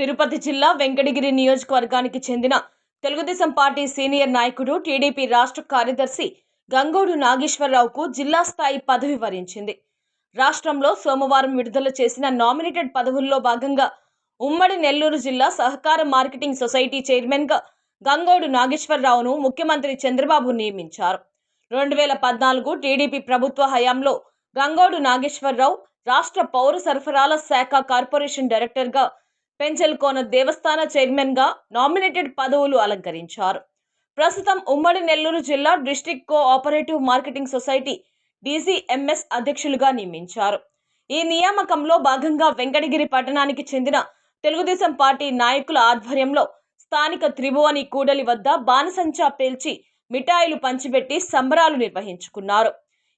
తిరుపతి జిల్లా వెంకటగిరి నియోజకవర్గానికి చెందిన తెలుగుదేశం పార్టీ సీనియర్ నాయకుడు టీడీపీ రాష్ట్ర కార్యదర్శి గంగోడు నాగేశ్వరరావుకు జిల్లా స్థాయి పదవి వరించింది. రాష్ట్రంలో సోమవారం విడుదల చేసిన నామినేటెడ్ పదవుల్లో భాగంగా ఉమ్మడి నెల్లూరు జిల్లా సహకార మార్కెటింగ్ సొసైటీ చైర్మన్గా గంగోడు నాగేశ్వరరావును ముఖ్యమంత్రి చంద్రబాబు నియమించారు. రెండు వేల పద్నాలుగు టీడీపీ ప్రభుత్వ హయాంలో గంగోడు నాగేశ్వరరావు రాష్ట్ర పౌర సరఫరాల శాఖ కార్పొరేషన్ డైరెక్టర్గా పెంచల్కోన దేవస్థాన చైర్మన్గా నామినేటెడ్ పదవులు అలంకరించారు. ప్రస్తుతం ఉమ్మడి నెల్లూరు జిల్లా district cooperative marketing society DCMS అధ్యక్షులుగా నియమించారు. ఈ నియామకంలో భాగంగా వెంకటగిరి పట్టణానికి చెందిన తెలుగుదేశం పార్టీ నాయకుల ఆధ్వర్యంలో స్థానిక త్రిభువని కూడలి వద్ద బాణసంచా పేల్చి మిఠాయిలు పంచిపెట్టి సంబరాలు నిర్వహించుకున్నారు.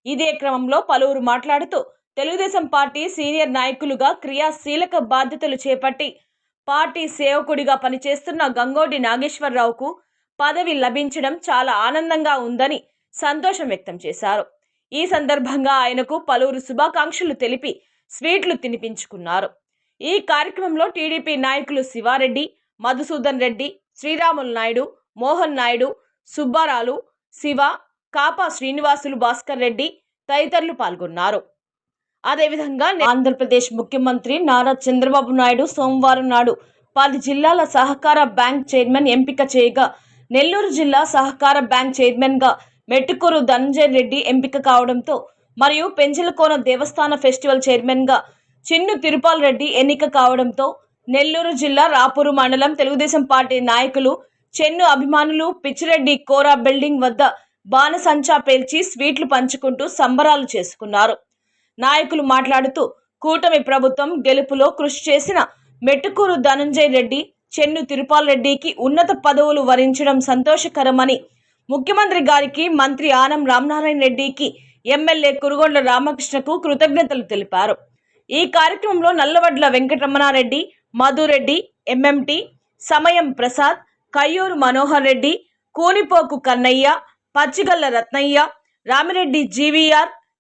ఇదే క్రమంలో పలువురు మాట్లాడుతూ తెలుగుదేశం పార్టీ సీనియర్ నాయకులుగా క్రియాశీలక బాధ్యతలు చేపట్టి పార్టీ సేవకుడిగా పనిచేస్తున్న గంగోడి నాగేశ్వరరావుకు పదవి లభించడం చాలా ఆనందంగా ఉందని సంతోషం వ్యక్తం చేశారు. ఈ సందర్భంగా ఆయనకు పలువురు శుభాకాంక్షలు తెలిపి స్వీట్లు తినిపించుకున్నారు. ఈ కార్యక్రమంలో టీడీపీ నాయకులు శివారెడ్డి మధుసూదన్ రెడ్డి శ్రీరాములు నాయుడు మోహన్ నాయుడు సుబ్బారాలు శివ కాపా శ్రీనివాసులు భాస్కర్ రెడ్డి తదితరులు పాల్గొన్నారు. అదేవిధంగా ఆంధ్రప్రదేశ్ ముఖ్యమంత్రి నారా చంద్రబాబు నాయుడు సోమవారం నాడు పది జిల్లాల సహకార బ్యాంక్ చైర్మన్ ఎంపిక చేయగా నెల్లూరు జిల్లా సహకార బ్యాంక్ చైర్మన్గా మెట్టుకూరు ధనంజయ్ రెడ్డి ఎంపిక కావడంతో మరియు పెంచలకోన దేవస్థాన ఫెస్టివల్ చైర్మన్గా చిన్ను తిరుపాల్ రెడ్డి ఎన్నిక కావడంతో నెల్లూరు జిల్లా రాపూరు మండలం తెలుగుదేశం పార్టీ నాయకులు చెన్ను అభిమానులు పిచ్చిరెడ్డి కోరా బిల్డింగ్ వద్ద బాణసంచా పేల్చి స్వీట్లు పంచుకుంటూ సంబరాలు చేసుకున్నారు. నాయకులు మాట్లాడుతూ కూటమి ప్రభుత్వం గెలుపులో కృషి చేసిన మెట్టుకూరు ధనంజయ్ రెడ్డి చెన్ను తిరుపాల్ రెడ్డికి ఉన్నత పదవులు వరించడం సంతోషకరమని ముఖ్యమంత్రి గారికి మంత్రి ఆనం రామనారాయణ రెడ్డికి ఎమ్మెల్యే కురుగొండ్ల రామకృష్ణకు కృతజ్ఞతలు తెలిపారు. ఈ కార్యక్రమంలో నల్లవడ్ల వెంకటరమణారెడ్డి మధురెడ్డి ఎంఎంటి సమయం ప్రసాద్ కయ్యూరు మనోహర్ రెడ్డి కూనిపోకు కన్నయ్య పచ్చిగల్ల రత్నయ్య రామిరెడ్డి జీవీఆర్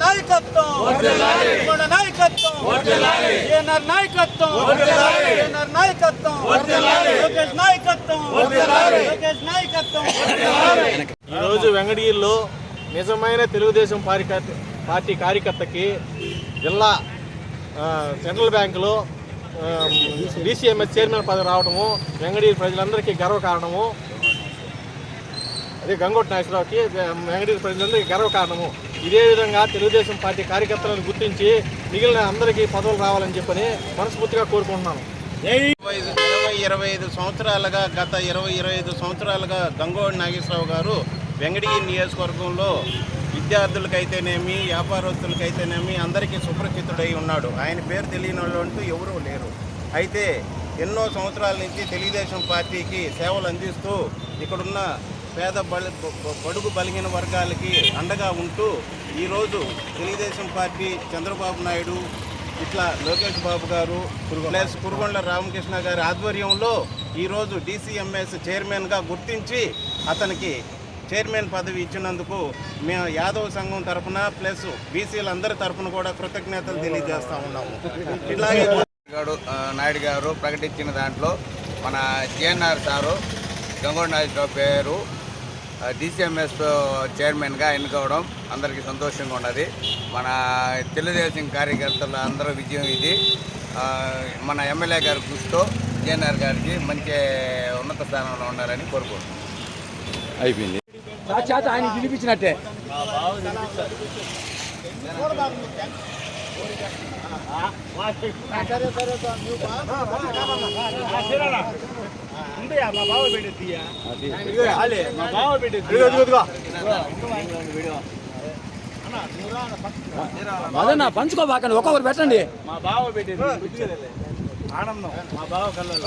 నాయకత్వం. నాయకత్వం. ఏఎన్ఆర్ నాయకత్వం. ఏఎన్ఆర్ నాయకత్వం. లోకేష్ నాయకత్వం. లోకేష్ నాయకత్వం. ఈరోజు వెంగడీల్లో నిజమైన తెలుగుదేశం పారిక- పార్టీ కార్యకర్తకి జిల్లా సెంట్రల్ బ్యాంకులో డీసీఎంఎస్ చైర్మన్ పదవి రావడము వెంగడీరు ప్రజలందరికీ గర్వకారణము అదే గంగోటి నాగేశ్వరరావుకి వెంగడీరు ప్రజలందరికీ గర్వకారణము ఇదే విధంగా తెలుగుదేశం పార్టీ కార్యకర్తలను గుర్తించి మిగిలిన అందరికీ పదవులు రావాలని చెప్పని మనస్ఫూర్తిగా కోరుకుంటున్నాను. ఇరవై ఇరవై ఇరవై ఐదు సంవత్సరాలుగా గత ఇరవై ఇరవై ఐదు సంవత్సరాలుగా గంగోడి నాగేశ్వరరావు గారు వెంగడగిరి నియోజకవర్గంలో విద్యార్థులకైతేనేమి వ్యాపారస్తులకైతేనేమి అందరికీ సుపరిచితుడై ఉన్నాడు. ఆయన పేరు తెలియని వాళ్ళు ఎవరూ లేరు. అయితే ఎన్నో సంవత్సరాల నుంచి తెలుగుదేశం పార్టీకి సేవలు అందిస్తూ ఇక్కడున్న పేద బడుగు బలిగిన వర్గాలకి అండగా ఉంటూ ఈరోజు తెలుగుదేశం పార్టీ చంద్రబాబు నాయుడు ఇట్లా లోకేష్ బాబు గారు ప్లస్ కురుగొండ రామకృష్ణ గారి ఆధ్వర్యంలో ఈరోజు డీసీఎంఎస్ చైర్మన్గా గుర్తించి అతనికి చైర్మన్ పదవి ఇచ్చినందుకు మేము యాదవ్ సంఘం తరఫున ప్లస్ బీసీలందరి తరఫున కూడా కృతజ్ఞతలు తెలియజేస్తూ ఉన్నాము. ఇట్లాగే నాయుడు గారు ప్రకటించిన దాంట్లో మన జిఎన్ఆర్ సారు గంగోడి నాయుడు పేరు డిసిఎంఎస్ చైర్మన్గా ఎన్నుకోవడం అందరికీ సంతోషంగా ఉన్నది. మన తెలుగుదేశం కార్యకర్తల అందరూ విజయం ఇది. ఆ, మన ఎమ్మెల్యే గారి కృషితో జేఎన్ఆర్ గారికి మంచి ఉన్నత స్థానంలో ఉండాలని కోరుకుంటున్నాను అయిపోయింది. సాక్షాత్ ఆయన పిలిపించినట్టే. అదన్నా పంచుకోబాకండి ఒక్కొక్కరు పెట్టండి. మా బావ పెట్టేది ఆనందం మా బావ. కళ్ళలో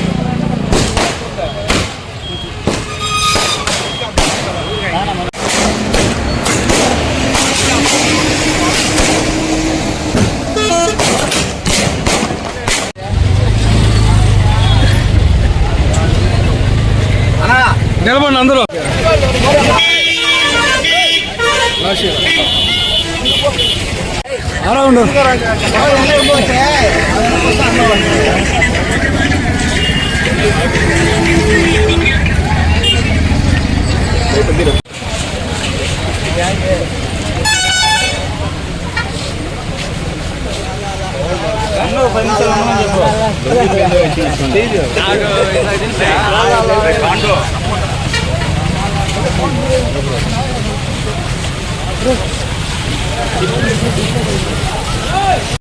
నిలబడి అందరూ అలా ఉండు చెప్పు Продолжение следует...